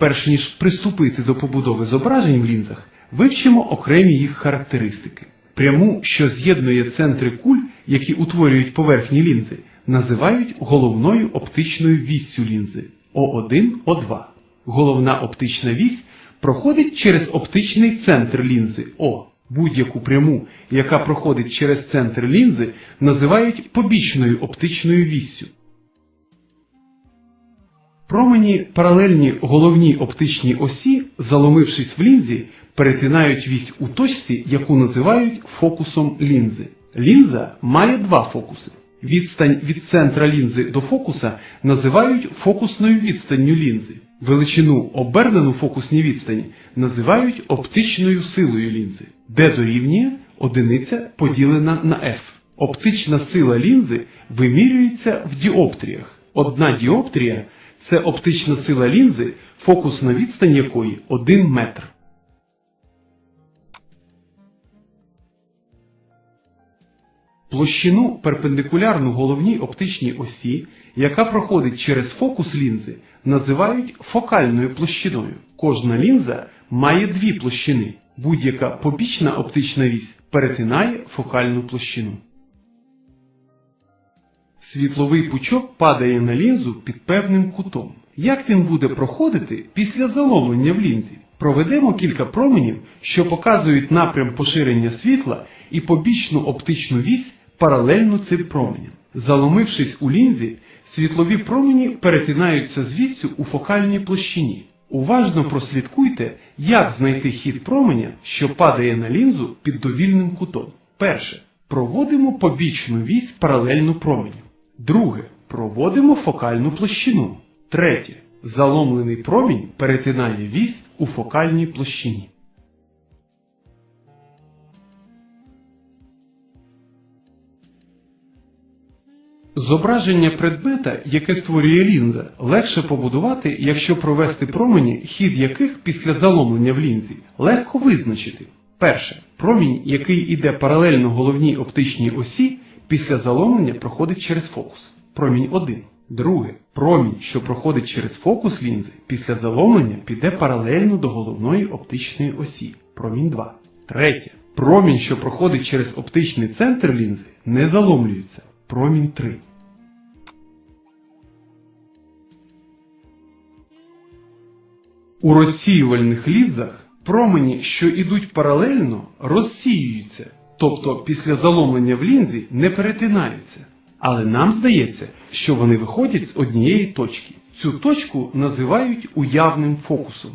Перш ніж приступити до побудови зображень в лінзах, вивчимо окремі їх характеристики. Пряму, що з'єднує центри куль, які утворюють поверхні лінзи, називають головною оптичною віссю лінзи О1, О2. Головна оптична вісь проходить через оптичний центр лінзи О. Будь-яку пряму, яка проходить через центр лінзи, називають побічною оптичною віссю. Промені паралельні головній оптичній осі, заломившись в лінзі, перетинають вісь у точці, яку називають фокусом лінзи. Лінза має два фокуси. Відстань від центра лінзи до фокуса називають фокусною відстанню лінзи. Величину обернену фокусній відстані називають оптичною силою лінзи, де дорівнює одиниця поділена на f. Оптична сила лінзи вимірюється в діоптріях. Одна діоптрія це оптична сила лінзи, фокусна відстань якої 1 метр. Площину перпендикулярну головній оптичній осі, яка проходить через фокус лінзи, називають фокальною площиною. Кожна лінза має дві площини. Будь-яка побічна оптична вісь перетинає фокальну площину. Світловий пучок падає на лінзу під певним кутом. Як він буде проходити після заломлення в лінзі? Проведемо кілька променів, що показують напрям поширення світла і побічну оптичну вісь паралельно цим променям. Заломившись у лінзі, світлові промені перетинаються з віссю у фокальній площині. Уважно прослідкуйте, як знайти хід променя, що падає на лінзу під довільним кутом. Перше. Проводимо побічну вісь паралельно променю. Друге. Проводимо фокальну площину. Третє. Заломлений промінь перетинає вісь у фокальній площині. Зображення предмета, яке створює лінза, легше побудувати, якщо провести промені, хід яких після заломлення в лінзі легко визначити. Перше. Промінь, який іде паралельно головній оптичній осі, після заломлення проходить через фокус. Промінь 1. Друге. Промінь, що проходить через фокус лінзи, після заломлення піде паралельно до головної оптичної осі. Промінь 2. Третє. Промінь, що проходить через оптичний центр лінзи, не заломлюється. Промінь 3. У розсіювальних лінзах промені, що йдуть паралельно, розсіюються, тобто після заломлення в лінзі не перетинаються. Але нам здається, що вони виходять з однієї точки. Цю точку називають уявним фокусом.